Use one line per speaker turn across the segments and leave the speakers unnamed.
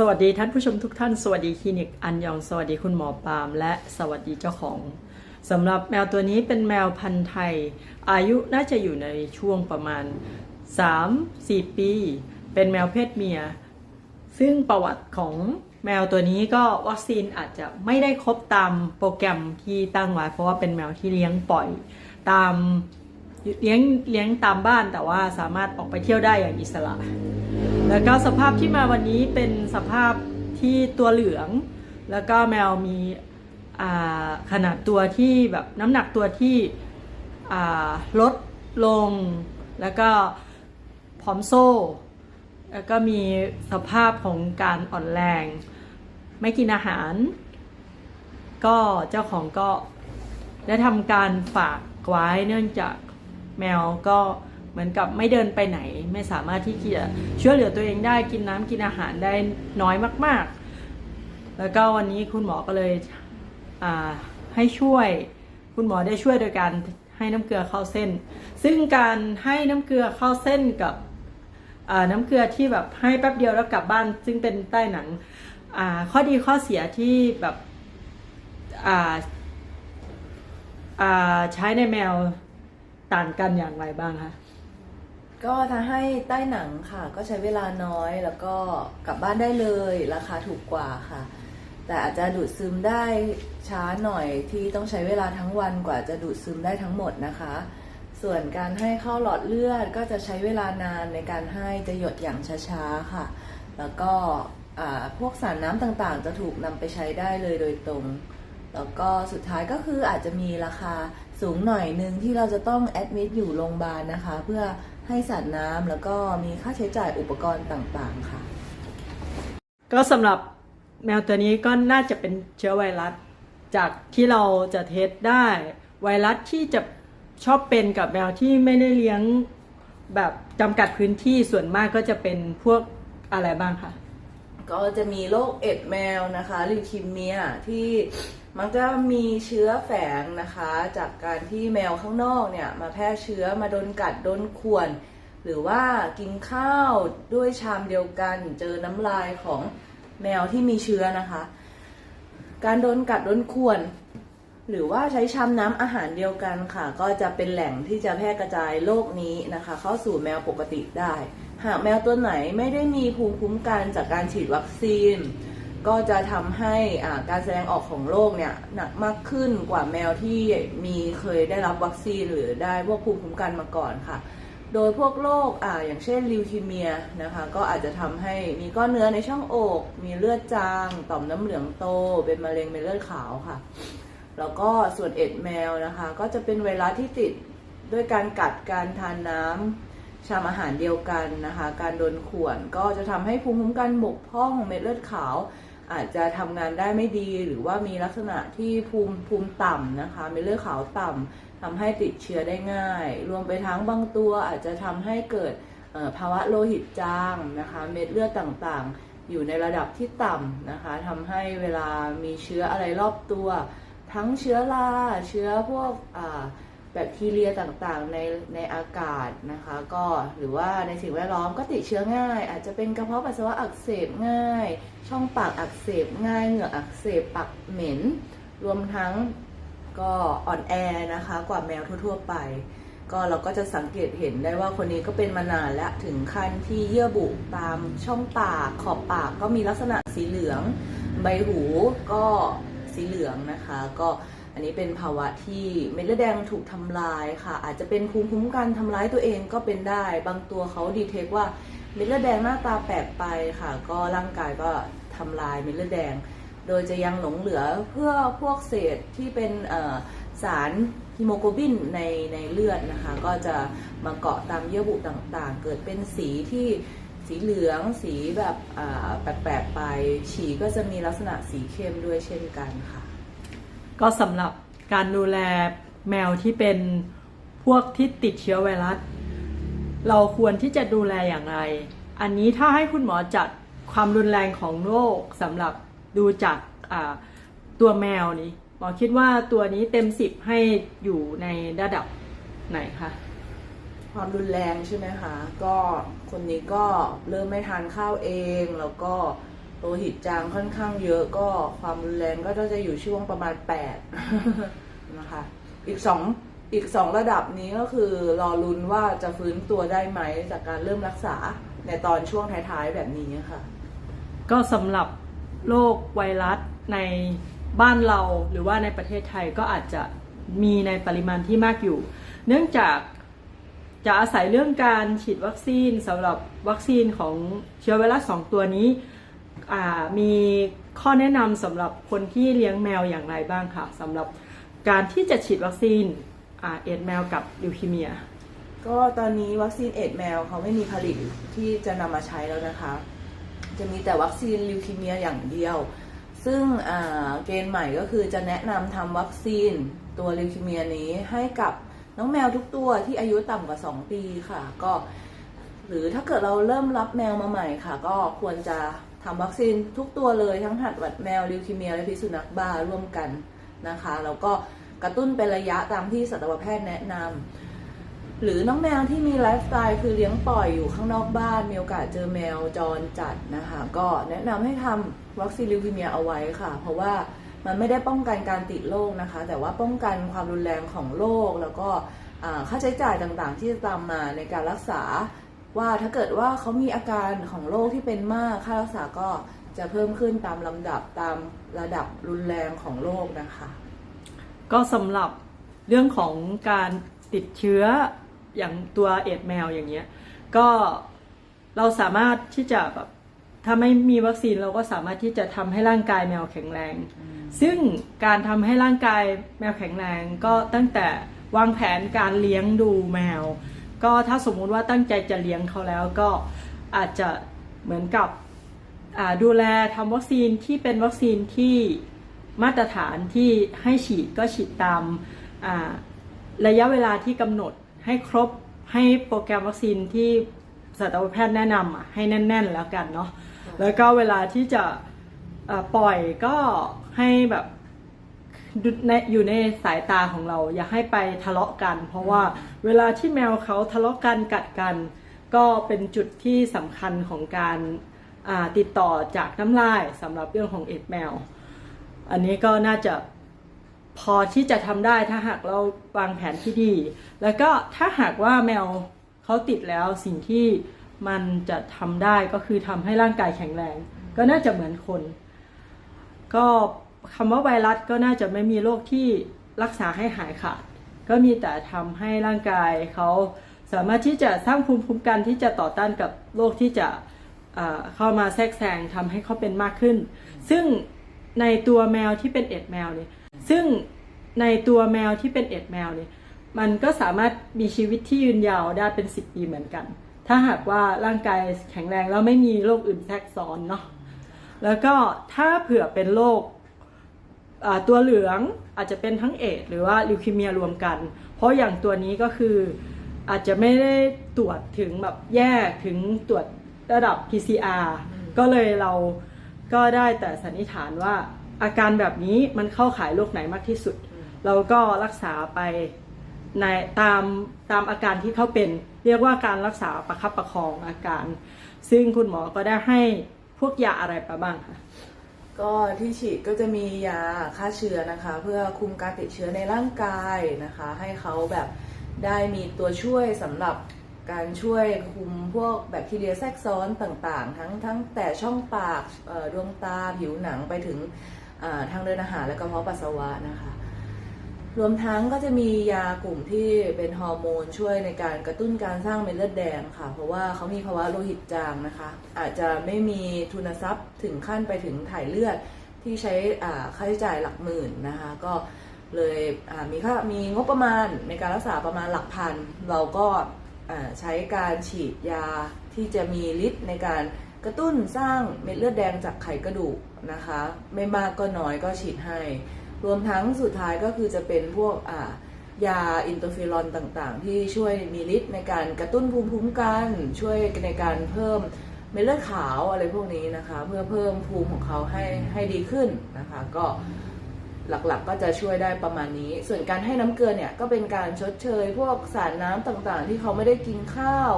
สวัสดีท่านผู้ชมทุกท่าน สวัสดีคลินิกอันยอง สวัสดีคุณหมอปาล์มและสวัสดีเจ้าของสำหรับแมวตัวนี้เป็นแมวพันธุ์ไทย อายุน่าจะอยู่ในช่วงประมาณ 3-4 ปี เป็นแมวเพศเมีย ซึ่งประวัติของแมวตัวนี้ก็วัคซีนอาจจะไม่ได้ครบตามโปรแกรมที่ตั้งไว้ เพราะว่าเป็นแมวที่เลี้ยงปล่อยตามเลี้ยงเลี้ยงตามบ้านแต่ว่าสามารถออกไปเที่ยวได้อย่างอิสระ แล้วก็สภาพที่มาวันนี้เป็นสภาพที่ตัวเหลือง แล้วก็แมวมีขนาดตัวที่แบบน้ำหนักตัวที่ลดลง แล้วก็ผอมโซ่ แล้วก็มีสภาพของการอ่อนแรง ไม่กินอาหาร ก็เจ้าของก็ได้ทำการฝากไว้เนื่องจากแมวก็ เหมือนกับไม่เดินไปไหน ไม่สามารถที่จะช่วยเหลือตัวเองได้กินน้ำกินอาหารได้น้อยมาก ๆ แล้วก็วันนี้คุณหมอก็เลยให้ช่วยคุณหมอได้ช่วยโดยการให้น้ำเกลือเข้าเส้น ซึ่งการให้น้ำเกลือเข้าเส้นกับน้ำเกลือที่แบบให้แป๊บเดียวแล้วกลับบ้าน ซึ่งเป็นใต้หนังข้อดีข้อเสียที่แบบใช้ในแมวต่างกันอย่างไรบ้างคะ
ก็ถ้าให้ใต้หนังค่ะ ก็ใช้เวลาน้อยแล้วก็กลับบ้านได้เลย ราคาถูกกว่าค่ะ แต่อาจจะดูดซึมได้ช้าหน่อยที่ต้องใช้เวลาทั้งวันกว่าจะดูดซึมได้ทั้งหมดนะคะ ส่วนการให้เข้าหลอดเลือดก็จะใช้เวลานานในการให้จะหยดอย่างช้าๆค่ะ แล้วก็พวกสารน้ำต่างๆ จะถูกนำไปใช้ได้เลยโดยตรง แล้วก็สุดท้ายก็คืออาจจะมีราคาสูงหน่อยนึงที่เราจะต้องแอดมิดอยู่โรงพยาบาลนะคะ เพื่อ ให้สัตว์น้ำแล้วก็มีค่าใช้จ่ายอุปกรณ์ต่างๆค่ะ
ก็สำหรับแมวตัวนี้ก็น่าจะเป็นเชื้อไวรัส จากที่เราจะเทสได้ ไวรัสที่จะชอบเป็นกับแมวที่ไม่ได้เลี้ยงแบบจำกัดพื้นที่ส่วนมากก็จะเป็นพวกอะไรบ้างคะ
ก็จะมีโรคเอ็ดแมวนะคะลิคิมเมียที่มันกจะมีเชื้อแฝงนะคะ จากการที่แมวข้างนอกเนี่ยมาแพร่เชื้อมาโดนกัดโดนข่วน หรือว่ากินข้าวด้วยชามเดียวกัน เจอน้ำลายของแมวที่มีเชื้อนะคะ การโดนกัดโดนข่วน หรือว่าใช้ชามน้ำอาหารเดียวกันค่ะ ก็จะเป็นแหล่งที่จะแพร่กระจายโรคนี้นะคะ เข้าสู่แมวปกติได้ หากแมวตัวไหนไม่ได้มีภูมิคุ้มกันจากการฉีดวัคซีน ก็จะทำให้อาการแสดงออกของโรคเนี่ยหนักมากขึ้นกว่าแมวที่มีเคยได้รับวัคซีนหรือได้พวกภูมิคุ้มกันมาก่อนค่ะ โดยพวกโรคอ่าอย่างเช่นลิวคีเมียนะคะ ก็อาจจะทำให้มีก้อนเนื้อในช่องอก มีเลือดจาง ต่อมน้ำเหลืองโต เป็นมะเร็งเม็ดเลือดขาวค่ะ แล้วก็ส่วนเอ็ดแมวนะคะ ก็จะเป็นไวรัสที่ติดด้วยการกัดการทานน้ำ ชามอาหารเดียวกันนะคะ การโดนข่วนก็จะทำให้ภูมิคุ้มกันบกพร่องเม็ดเลือดขาว อาจจะทำงานได้ไม่ดีหรือว่ามีลักษณะที่ภูมิภูมิต่ำนะคะเม็ดเลือดขาวต่ำทำให้ติดเชื้อได้ง่าย รวมไปทั้งบางตัวอาจจะทำให้เกิดภาวะโลหิตจางนะคะ เม็ดเลือดต่างๆ อยู่ในระดับที่ต่ำนะคะทำให้เวลามีเชื้ออะไรรอบตัว ทั้งเชื้อราเชื้อพวกอ่า แบคทีเรียต่างๆในในอากาศนะคะ ก็หรือว่าในสิ่งแวดล้อมก็ติดเชื้อง่าย อาจจะเป็นกระเพาะปัสสาวะอักเสบง่าย ช่องปากอักเสบง่ายเหงื่ออักเสบปากเหม็น รวมทั้งก็อ่อนแอนะคะ กว่าแมวทั่ว ๆ ไป ก็เราก็จะสังเกตเห็นได้ว่าคนนี้ก็เป็นมานานและถึงขั้นที่เยื่อบุตามช่องปากขอบปากก็มีลักษณะสีเหลือง ใบหูก็สีเหลืองนะคะ ก็ อันนี้เป็นภาวะที่เม็ดเลือดแดงถูกทำลายค่ะ อาจจะเป็นภูมิคุ้มกันทำร้ายตัวเองก็เป็นได้ บางตัวเขาดีเทคว่าเม็ดเลือดแดงหน้าตาแปลกไปค่ะ ก็ร่างกายก็ทำลายเม็ดเลือดแดง โดยจะยังหลงเหลือเพื่อพวกเศษที่เป็นสารฮีโมโกลบินในในเลือดนะคะ ก็จะมาเกาะตามเยื่อบุต่างๆ เกิดเป็นสีที่สีเหลืองสีแบบแปลกๆไป ฉี่ก็จะมีลักษณะสีเข้มด้วยเช่นกันค่ะ
ก็สำหรับการดูแลแมวที่เป็นพวกที่ติดเชื้อไวรัส เราควรที่จะดูแลอย่างไร อันนี้ถ้าให้คุณหมอจัดความรุนแรงของโรคสำหรับดูจากตัวแมวนี้หมอคิดว่าตัวนี้เต็มสิบให้อยู่ในระดับไหนคะ
ความรุนแรงใช่ไหมคะ ก็คนนี้ก็เริ่มไม่ทานข้าวเองแล้วก็ โลหิตจางค่อนข้างเยอะก็ความรุนแรงก็จะอยู่ช่วงประมาณ 8 นะคะ อีกสองอีกสองระดับนี้ก็คือรอลุ้นว่าจะฟื้นตัวได้ไหมจากการเริ่มรักษาในตอนช่วงท้ายๆแบบนี้ค่ะ
ก็สำหรับโรคไวรัสในบ้านเราหรือว่าในประเทศไทยก็อาจจะมีในปริมาณที่มากอยู่ เนื่องจากจะอาศัยเรื่องการฉีดวัคซีนสำหรับวัคซีนของเชื้อไวรัสสองตัวนี้ มีข้อแนะนำสำหรับคนที่เลี้ยงแมวอย่างไรบ้างคะสำหรับการที่จะฉีดวัคซีนเอดส์แมวกับลิวคีเมีย
ก็ตอนนี้วัคซีนเอดส์แมวเขาไม่มีผลิตที่จะนำมาใช้แล้วนะคะ จะมีแต่วัคซีนลิวคีเมียอย่างเดียว ซึ่งเกณฑ์ใหม่ก็คือจะแนะนำทำวัคซีนตัวลิวคีเมียนี้ให้กับน้องแมวทุกตัวที่อายุต่ำกว่า 2 ปีค่ะ ก็ หรือถ้าเกิดเราเริ่มรับแมวมาใหม่ค่ะ ก็ควรจะทำวัคซีนทุกตัวเลยทั้งหัดหวัดแมวลิวคีเมียและพิษสุนัขบ้าร่วมกันนะคะแล้วก็กระตุ้นเป็นระยะตามที่สัตวแพทย์แนะนำหรือน้องแมวที่มีไลฟ์สไตล์คือเลี้ยงปล่อยอยู่ข้างนอกบ้าน มีโอกาสเจอแมวจรจัดนะคะก็แนะนำให้ทำวัคซีนลิวคีเมียเอาไว้ค่ะ เพราะว่ามันไม่ได้ป้องกันการติดโรคนะคะ แต่ว่าป้องกันความรุนแรงของโรคแล้วก็ค่าใช้จ่ายต่างๆ ที่จะตามมาในการรักษา ว่าถ้าเกิดว่าเขามีอาการของโรคที่เป็นมากค่ารักษาก็จะเพิ่มขึ้นตามลำดับตามระดับรุนแรงของโรคนะคะ
ก็สำหรับเรื่องของการติดเชื้ออย่างตัวเอดส์แมวอย่างเงี้ยก็เราสามารถที่จะแบบถ้าไม่มีวัคซีนเราก็สามารถที่จะทำให้ร่างกายแมวแข็งแรง ซึ่งการทำให้ร่างกายแมวแข็งแรงก็ตั้งแต่วางแผนการเลี้ยงดูแมว ก็ถ้าสมมุติว่าตั้งใจจะเลี้ยงเขาแล้วก็อาจจะเหมือนกับดูแลทำวัคซีนที่เป็นวัคซีนที่มาตรฐานที่ให้ฉีดก็ฉีดตามาระยะเวลาที่กำหนดให้ครบให้โปรแกรมวัคซีนที่สัตวแพทย์แนะนำให้แน่น ๆ แล้วกันเนาะแล้วก็เวลาที่จะปล่อยก็ให้แบบ อยู่ในสายตาของเรา อย่าให้ไปทะเลาะกัน เพราะว่าเวลาที่แมวเขาทะเลาะกันกัดกัน ก็เป็นจุดที่สำคัญของการาติดต่อจากน้ำลายสำหรับเรื่องของเอดแมว อันนี้ก็น่าจะพอที่จะทำได้ถ้าหากเราวางแผนที่ดี แล้วก็ถ้าหากว่าแมวเขาติดแล้วสิ่งที่มันจะทำได้ก็คือทำให้ร่างกายแข็งแรง ก็น่าจะเหมือนคน ก็ คำว่าไวรัสก็น่าจะไม่มีโรคที่รักษาให้หายขาด ก็มีแต่ทำให้ร่างกายเขาสามารถที่จะสร้างภูมิคุ้มกันที่จะต่อต้านกับโรคที่จะเข้ามาแทรกแซงทำให้เขาเป็นมากขึ้น ซึ่งในตัวแมวที่เป็นเอ็ดแมวเนี่ยซึ่งในตัวแมวที่เป็นเอ็ดแมวเนี่ยมันก็สามารถมีชีวิตที่ยืนยาวได้เป็น 10 ปีเหมือนกัน ถ้าหากว่าร่างกายแข็งแรงแล้วไม่มีโรคอื่นแทรกซ้อนเนาะแล้วก็ถ้าเผื่อเป็นโรค ตัวเหลืองอาจจะเป็นทั้งเอดหรือว่าลิวคีเมียรวมกัน เพราะอย่างตัวนี้ก็คืออาจจะไม่ได้ตรวจถึงแบบแยกถึงตรวจระดับ PCR ก็เลยเราก็ได้แต่สันนิษฐานว่าอาการแบบนี้มันเข้าข่ายโรคไหนมากที่สุด เราก็รักษาไปในตามตามอาการที่เขาเป็น เรียกว่าการรักษาประคับประคองอาการ ซึ่งคุณหมอก็ได้ให้พวกยาอะไรไปบ้างคะ
ก็ที่ฉีดก็จะมียาฆ่าเชื้อนะคะ เพื่อคุมการติดเชื้อในร่างกายนะคะ ให้เขาแบบได้มีตัวช่วยสำหรับการช่วยคุมพวกแบคทีเรียแทรกซ้อนต่างๆ ทั้งทั้งแต่ช่องปากดวงตาผิวหนังไปถึงทางเดินอาหารและกระเพาะปัสสาวะนะคะ รวมทั้งก็จะมียากลุ่มที่เป็นฮอร์โมนช่วยในการกระตุ้นการสร้างเม็ดเลือดแดงค่ะ เพราะว่าเขามีภาวะโลหิตจางนะคะ อาจจะไม่มีทุนทรัพย์ถึงขั้นไปถึงถ่ายเลือดที่ใช้ค่าใช้จ่ายหลักหมื่นนะคะ ก็เลยมีค่ามีงบประมาณในการรักษาประมาณหลักพัน เราก็ใช้การฉีดยาที่จะมีฤทธิ์ในการกระตุ้นสร้างเม็ดเลือดแดงจากไขกระดูกนะคะ ไม่มากก็น้อยก็ฉีดให้ รวมทั้งสุดท้ายก็คือจะเป็นพวกยาอินเตอร์ฟิรอนต่างๆ ที่ช่วยมีฤทธิ์ในการกระตุ้นภูมิคุ้มกัน ช่วยในการเพิ่มเม็ดเลือดขาวอะไรพวกนี้นะคะ เพื่อเพิ่มภูมิของเขาให้ให้ดีขึ้นนะคะ ก็หลักๆก็จะช่วยได้ประมาณนี้ ส่วนการให้น้ำเกลือเนี่ยก็เป็นการชดเชย พวกสารน้ำต่างๆ ที่เขาไม่ได้กินข้าว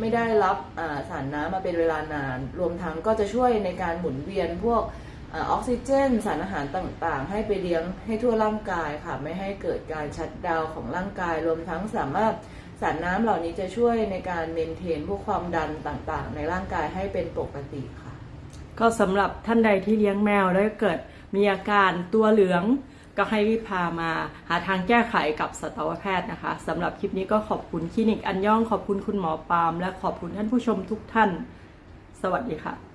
ไม่ได้รับาสารน้ำมาเป็นเวลานาน รวมทั้งก็จะช่วยในการหมุนเวียนพวก ออกซิเจน สารอาหารต่างๆ ให้ไปเลี้ยงให้ทั่วร่างกายค่ะ ไม่ให้เกิดการชัดดาวของร่างกาย รวมทั้งสามารถสารน้ำเหล่านี้จะช่วยในการเมนเทนพวกความดันต่างๆ ในร่างกายให้เป็นปกติค่ะ
ก็สำหรับท่านใดที่เลี้ยงแมวแล้วเกิดมีอาการตัวเหลือง ก็ให้รีบพามาหาทางแก้ไขกับสัตวแพทย์นะคะสำหรับคลิปนี้ก็ขอบคุณคลินิกอันย่องขอบคุณคุณหมอปาล์มและขอบคุณท่านผู้ชมทุกท่าน สวัสดีค่ะ